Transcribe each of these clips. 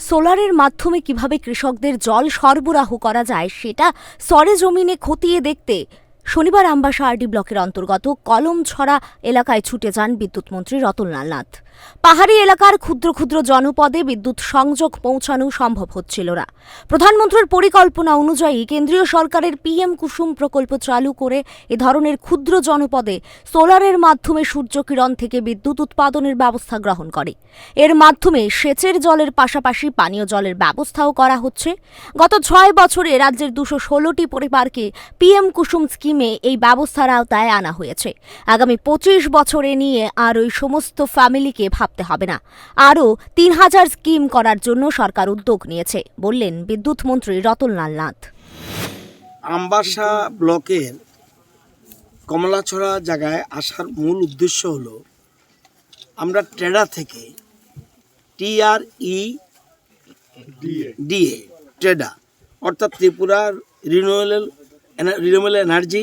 সোলারের মাধ্যমে কীভাবে কৃষকদের জল সরবরাহ করা যায় সেটা সরেজমিনে খতিয়ে দেখতে শনিবার আমবাসা আরডি ব্লকের অন্তর্গত কলমছড়া এলাকায় ছুটে যান বিদ্যুৎমন্ত্রী রতনলাল নাথ। পাহাড়ি এলাকার ক্ষুদ্র ক্ষুদ্র জনপদে বিদ্যুৎ সংযোগ পৌঁছানো সম্ভব হচ্ছিল না। প্রধানমন্ত্রীর পরিকল্পনা অনুযায়ী কেন্দ্রীয় সরকারের পিএম কুসুম প্রকল্প চালু করে এ ধরনের ক্ষুদ্র জনপদে সোলারের মাধ্যমে সূর্যকিরণ থেকে বিদ্যুৎ উৎপাদনের ব্যবস্থা গ্রহণ করে। এর মাধ্যমে সেচের জলের পাশাপাশি পানীয় জলের ব্যবস্থাও করা হচ্ছে। গত ছয় বছরে রাজ্যের দুশো ষোলোটি পরিবারকে পিএম কুসুম স্কিমে এই ব্যবস্থার আওতায় আনা হয়েছে। আগামী পঁচিশ বছরে নিয়ে আর ওই সমস্ত ফ্যামিলিকে ভাবতে হবে না। আরও তিন হাজার স্কিম করার জন্য সরকার উদ্যোগ নিয়েছে বললেন বিদ্যুৎ মন্ত্রী রতনলাল নাথ। আমবাসা ব্লকের কমলাছড়া জায়গায় আসার মূল উদ্দেশ্য হলো আমরা ট্রেডা থেকে টিআর ই ডিএ ট্রেডা অর্থাৎ ত্রিপুরার renewable renewable energy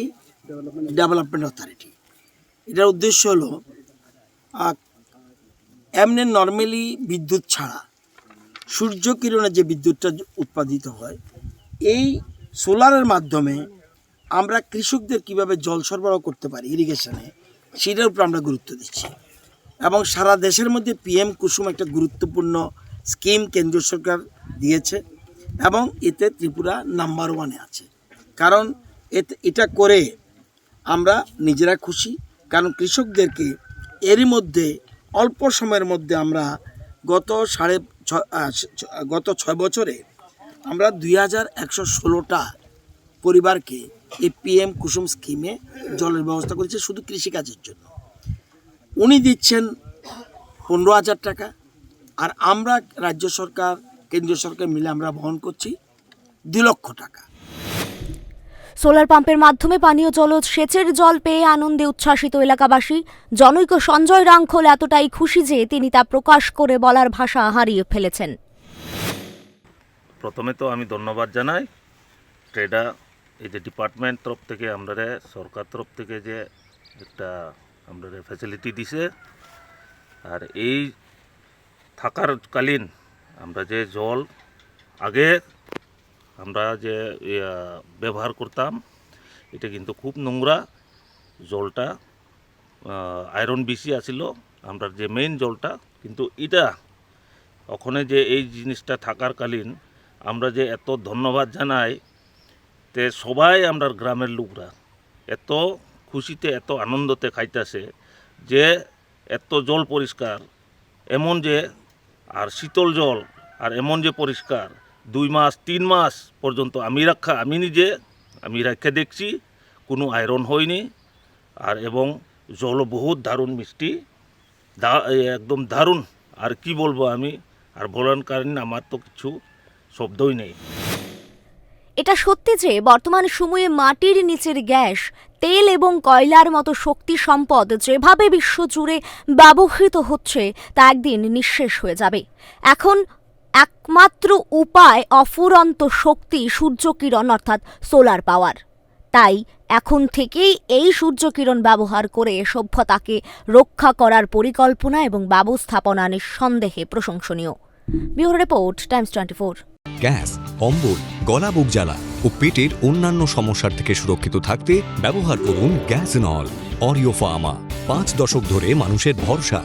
development authority এটার উদ্দেশ্য হলো এমনি নর্মালি বিদ্যুৎ ছাড়া, সূর্য কিরণে যে বিদ্যুৎটা উৎপাদিত হয়, এই সোলারের মাধ্যমে আমরা কৃষকদের কীভাবে জল সরবরাহ করতে পারি ইরিগেশনে সেটার উপর আমরা গুরুত্ব দিচ্ছি। এবং সারা দেশের মধ্যে পিএম কুসুম একটা গুরুত্বপূর্ণ স্কিম কেন্দ্র সরকার দিয়েছে এবং এতে ত্রিপুরা নাম্বার ওয়ানে আছে। কারণ এটা করে আমরা নিজেরা খুশি। কারণ কৃষকদেরকে এরই মধ্যে, অল্প সময়ের মধ্যে আমরা গত সাড়ে গত ছয় বছরে আমরা দুই হাজার একশো ষোলোটা পরিবারকে এই পিএম কুসুম স্কিমে জলের ব্যবস্থা করেছে শুধু কৃষিকাজের জন্য। উনি দিচ্ছেন পনেরো হাজার টাকা। আর আমরা রাজ্য সরকার, কেন্দ্রীয় সরকার মিলে আমরা বহন করছি দুই লক্ষ টাকা। সোলার পাম্পের মাধ্যমে পানীয় জল সেচের জল পেয়ে আনন্দে উচ্ছ্বাসিত এলাকাবাসী। জনৈক সঞ্জয় রাংখল এতটাই খুশি যে তিনি তা প্রকাশ করে বলার ভাষা হারিয়ে ফেলেছেন। প্রথমে তো আমি ধন্যবাদ জানাই। ট্রেডা, এই যে ডিপার্টমেন্ট তরফ থেকে আমরা সরকার তরফ থেকে যে একটা আমরা ফ্যাসিলিটি দিছে। আর এই থাকার কালীন আমরা যে জল আগে আমরা যে ব্যবহার করতাম, এটা কিন্তু খুব নোংরা জলটা আয়রন বেশি আছিল, আমরা যে মেইন জলটা, কিন্তু এটা ওখানে যে এই জিনিসটা থাকার কালীন আমরা যে এত ধন্যবাদ জানাই, তে সবাই আমরা গ্রামের লোকরা এত খুশিতে, এত আনন্দতে খাইতেছে যে এত জল পরিষ্কার, এমন যে, আর শীতল জল, আর এমন যে পরিষ্কার দুই মাস, তিন মাস পর্যন্ত আমি রাখা আমি নিজে, আমি রাখা দেখছি, কোনো আয়রন হয়নি। আর এবং জলও বহুত দারুণ মিষ্টি। একদম দারুণ। আর কি বলব আমি? আর বলার কারণে আমার তো কিছু শব্দই নেই। এটা সত্যি যে, বর্তমান সময়ে মাটির নিচের গ্যাস, তেল এবং কয়লার মতো শক্তি সম্পদ যেভাবে বিশ্বজুড়ে ব্যবহৃত হচ্ছে, তা একদিন নিঃশেষ হয়ে যাবে। এখন একমাত্র উপায় অফুরন্ত শক্তি সূর্যকিরণ, অর্থাৎ সোলার পাওয়ার তাই এখন থেকেই এই সূর্যকিরণ ব্যবহার করে সভ্যতাকে রক্ষা করার পরিকল্পনা এবং ব্যবস্থাপনা নিঃসন্দেহে প্রশংসনীয়। Bureau report, Times twenty four. Gas, অম্বল, গলা, বুক জ্বালা ও পেটের অন্যান্য সমস্যার থেকে সুরক্ষিত থাকতে ব্যবহার করুন গ্যাস নল, অরিও ফার্মা। পাঁচ দশক ধরে মানুষের ভরসা।